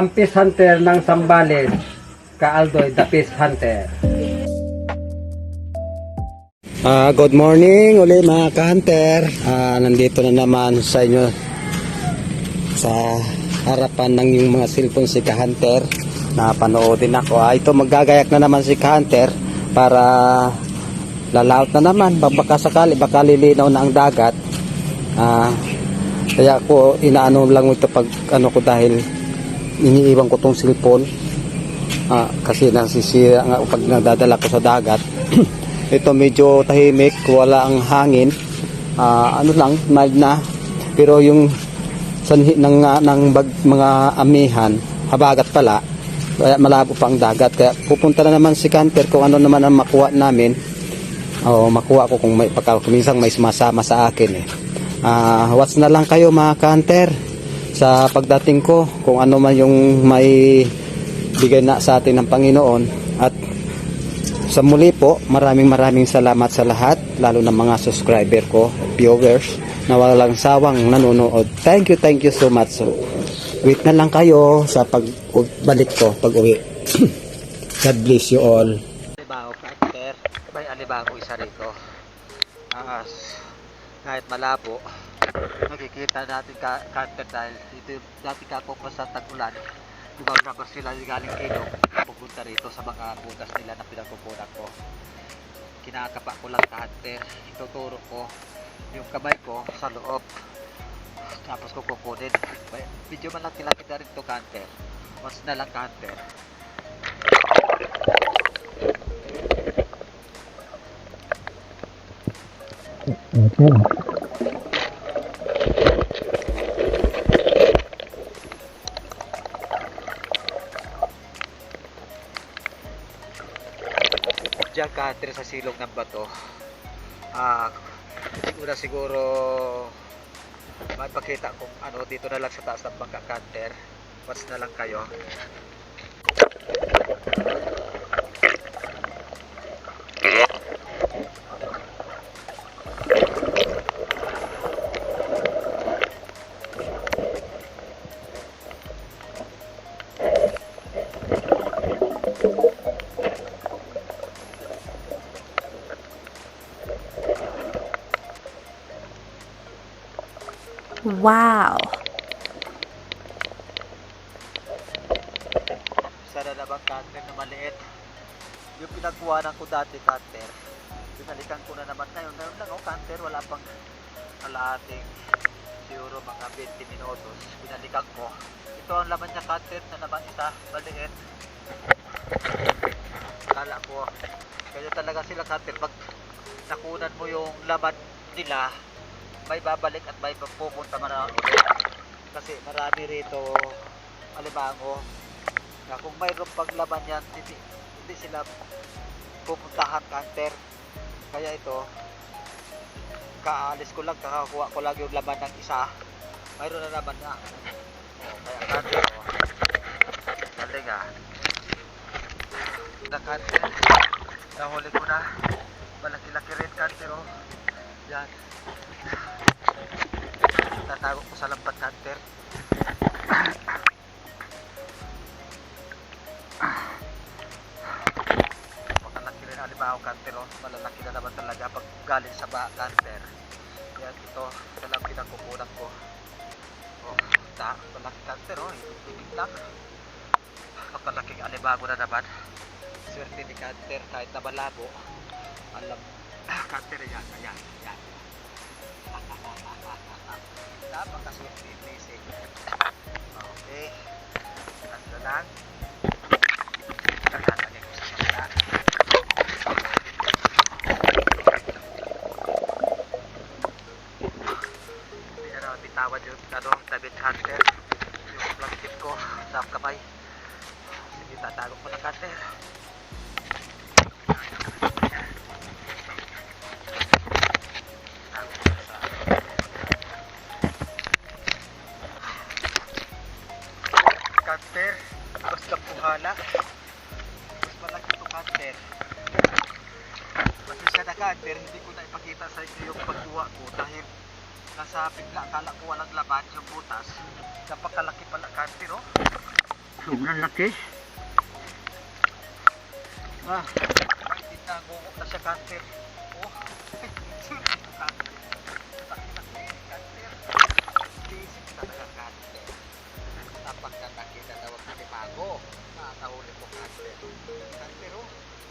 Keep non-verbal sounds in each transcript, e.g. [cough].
Ang Peace Hunter ng Sambales, Kaaldoy, the Peace Hunter. Ah, good morning uli mga ka-hunter. Ah, nandito na naman sa inyo sa harapan ng yung mga cellphone si ka-hunter na panoodin ako. Ah, ito magagayak na naman si ka-hunter para lalaot na naman. Baka sakali, baka lilinaw na ang dagat. Ah, kaya ko inaano lang ito pag ano ko dahil iniiwan ko tong cellphone. Ah, kasi nasisira nga pag nadadala ko sa dagat. [clears throat] Ito medyo tahimik, wala ang hangin. Ah, ano lang, mild na. Pero yung sanhi ng, ah, ng bag, mga amihan, habagat pala. Kaya malabo pa ang dagat. Kaya pupunta na naman si Canter kung ano naman ang makuha namin. O makuha ko kung may pagka minsan may sumasama sa akin eh. Ah, watch na lang kayo mga Canter sa pagdating ko kung ano man yung may bigay na sa atin ng Panginoon at sa muli po, maraming maraming salamat sa lahat, lalo ng mga subscriber ko, viewers, na walang sawang nanonood. Thank you, thank you so much. So, wait na lang kayo sa pagbalik ko, pag uwi. [clears throat] God bless you all. Alibago, Carter. May alibago isa rito. Ah, kahit malabo, nakikita natin ka, Carter dahil ito yung dati kako pa sa tag-ulan. Na sila galing ilog, pupunta rito sa mga butas nila na pinagkukunan ko. Kinakapa ko lang Carter. Ituturo ko yung kamay ko sa loob. Tapos ko kukunin. Medyo malaki-laki na rin to Carter. Once na lang Carter. Diyan ka Hunter, sa silong ng bato. Ah, siguro siguro mapakita kung ano dito na lang sa taas ng bangka Hunter. Watch na lang kayo. Wow. Sana naman Hunter na maliit. Yung pinagkuhanan ko dati Hunter. Pinalikan ko na naman ngayon. Ngayon lang oh Hunter, wala pang kalahating siguro mga 20 minutos. Pinalikan ko. Ito ang laman niya Hunter na naman isa, maliit. Kala ko, kaya talaga sila Hunter, pag nakunan mo yung laman nila, may babalik at may pupunta man ang. Kasi marami rito alimango na kung mayroon pang laman yan, hindi, hindi sila pupuntahan kanter. Kaya ito, kaalis ko lang, kakakuha ko lang yung laman ng isa. Mayroon na naman na. O, kaya kanter, o. Galing ah. Na kanter, nahuli ko na. Malaki-laki rin kanter, o. Yan. Tatago ko sa lambat kanter. malalaki rin alimango canter oh. malalaki na naman talaga pag galing sa ba canter yan ito ito lang pinagkukunan ko oh ta malaki canter oh ibig lang napalaking alimango na naman swerte ni canter kahit na malabo alam canter yan ayan yan napakaswerte ni Lizzie okay. Nasa lang Sobrang laki. Ah, hindi na gugok na siya kanter. Oh.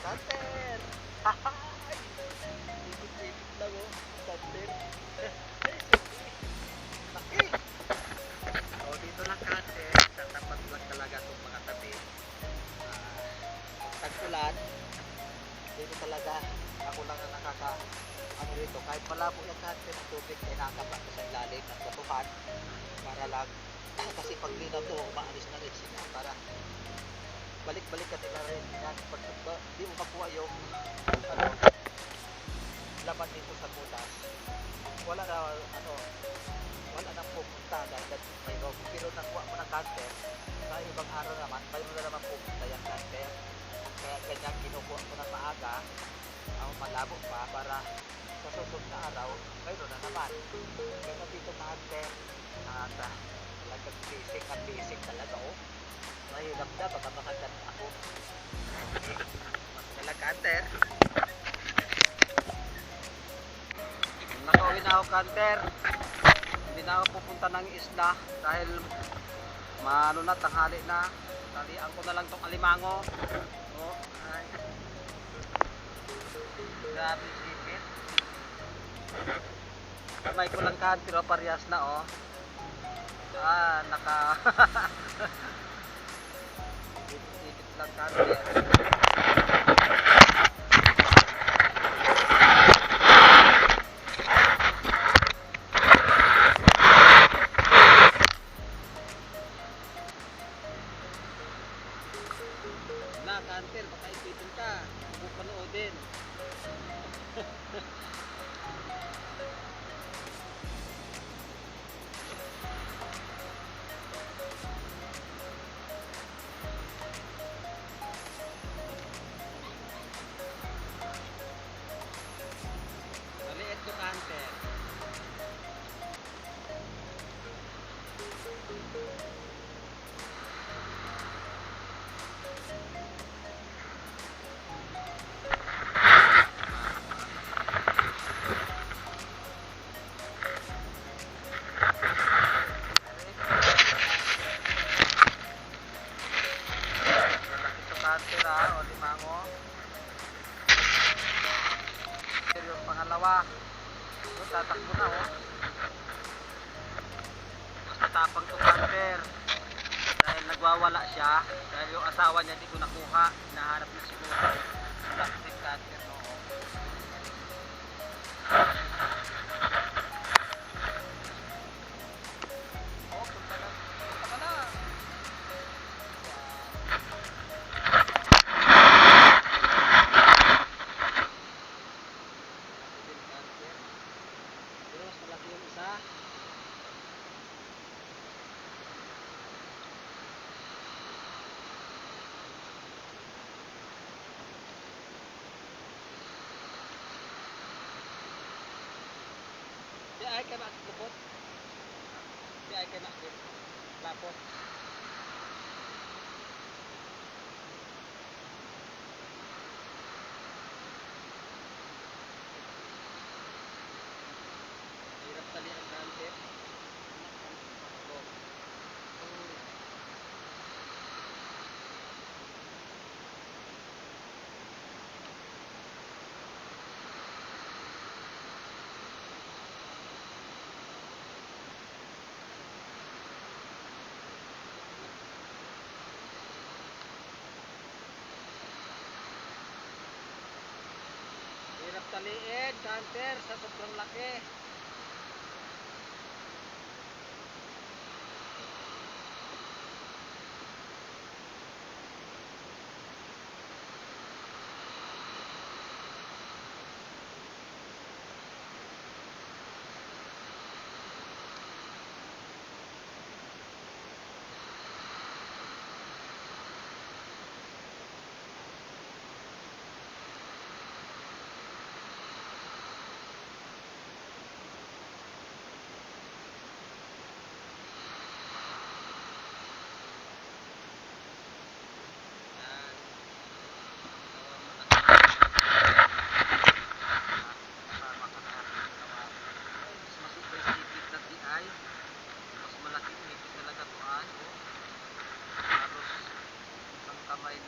Kanter. Laki-laki, laman dito sa butas, wala na, ano, wala nang pupunta dahil mayroon. Pero nakuha mo ng cancer, sa ibang araw naman, mayroon na naman pupunta yung cancer. Kaya ganyan kinukuha ko ng maaga, ang malabo pa para sa susunod na araw, mayroon na naman. Kaya dito cancer, at uh, talagang basic, ang basic talaga oh. Mahirap na, baka makagat ako. Cancer hindi na ako pupunta ng isla dahil maano na tanghali na. Talian ko na lang tong alimango. Oh, ay. grabe sipit. Kamay ko lang kan pero parehas na oh. Ah naka [laughs] ipit lang kan Di ay kay makit lupot. Di ay kay makit lapot. Hirap tali ang kanter. Oh. Mm. Hirap cancer sa sobrang laki.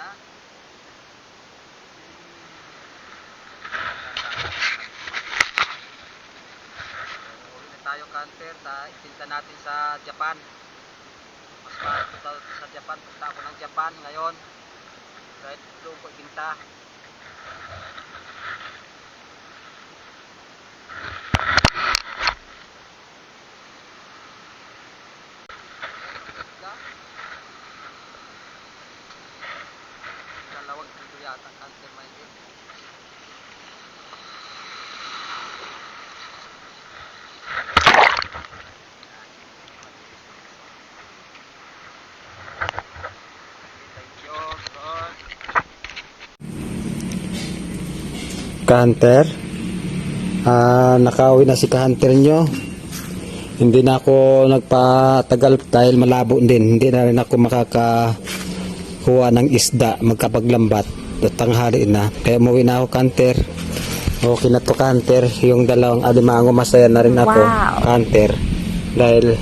na. Tayo counter sa itinta natin sa Japan. Mas mahal sa Japan. Punta ako ng Japan ngayon. Kahit doon ko ibinta yata you, Lord. Ka-hunter. Ah, nakauwi na si ka-hunter nyo. Hindi na ako nagpatagal dahil malabo din. Hindi na rin ako makakakuha ng isda magkapaglambat. Tanghali na. Kaya umuwi na ako ka-hunter. Okay na to ka-hunter. Yung dalawang alimango masaya na rin ako ka-hunter. Dahil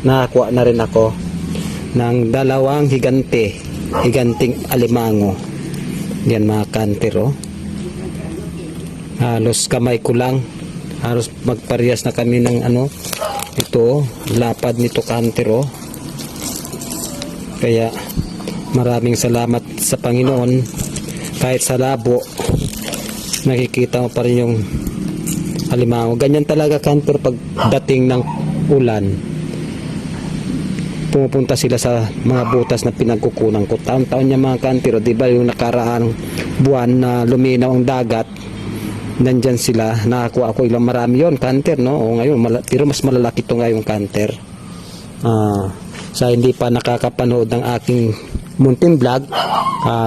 nakakuha na rin ako ng dalawang higante. Higanting alimango. Yan mga ka-hunter oh halos kamay ko lang halos magparehas na kami ng ano ito lapad nito kantero kaya maraming salamat sa Panginoon kahit sa labo nakikita mo pa rin yung alimango. Ganyan talaga kantor pag dating ng ulan. Pumupunta sila sa mga butas na pinagkukunan ko. Taon-taon niya mga kantero di ba yung nakaraang buwan na luminaw ang dagat nandyan sila. Nakakuha ako ilang marami yon canter no? O ngayon mala, pero mas malalaki to ngayong canter ah sa hindi pa nakakapanood ng aking munting vlog.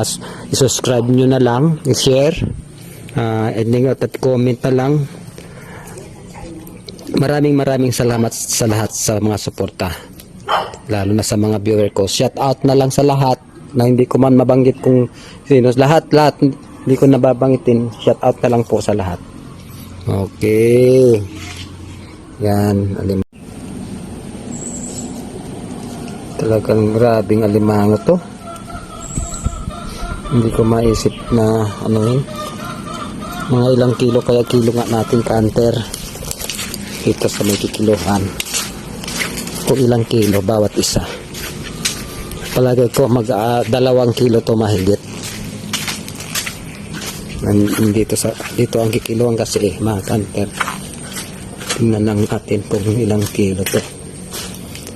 S- i-subscribe nyo na lang i-share ah, and then at comment na lang. Maraming maraming salamat sa lahat sa mga suporta lalo na sa mga viewer ko. Shout out na lang sa lahat na hindi ko man mabanggit kung sino. Lahat lahat hindi ko nababanggitin. Shout out na lang po sa lahat. Okay. Yan alim talagang grabing alimango to hindi ko maisip na ano yun mga ilang kilo kaya kilo nga natin kanter dito sa may kikilohan. Kung ilang kilo bawat isa. Palagay ko mag ah, dalawang kilo to mahigit. Dito sa dito ang kikiluan kasi eh mga kanter tingnan lang natin kung ilang kilo to.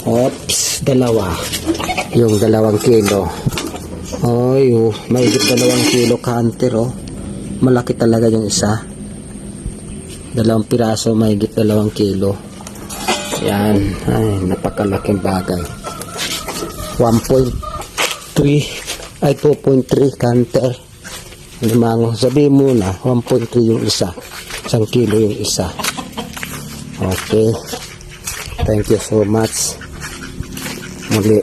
Ops dalawa. Yung dalawang kilo Ay, oh, mahigit dalawang kilo kanter oh. Malaki talaga yung isa. Dalawang piraso mahigit dalawang kilo. Yan. Ay napakalaking bagay. 1.3 ay 2.3 kanter limango sabihin muna 1.3 yung isa. Isang kilo yung isa. Okay. Thank you so much. Muli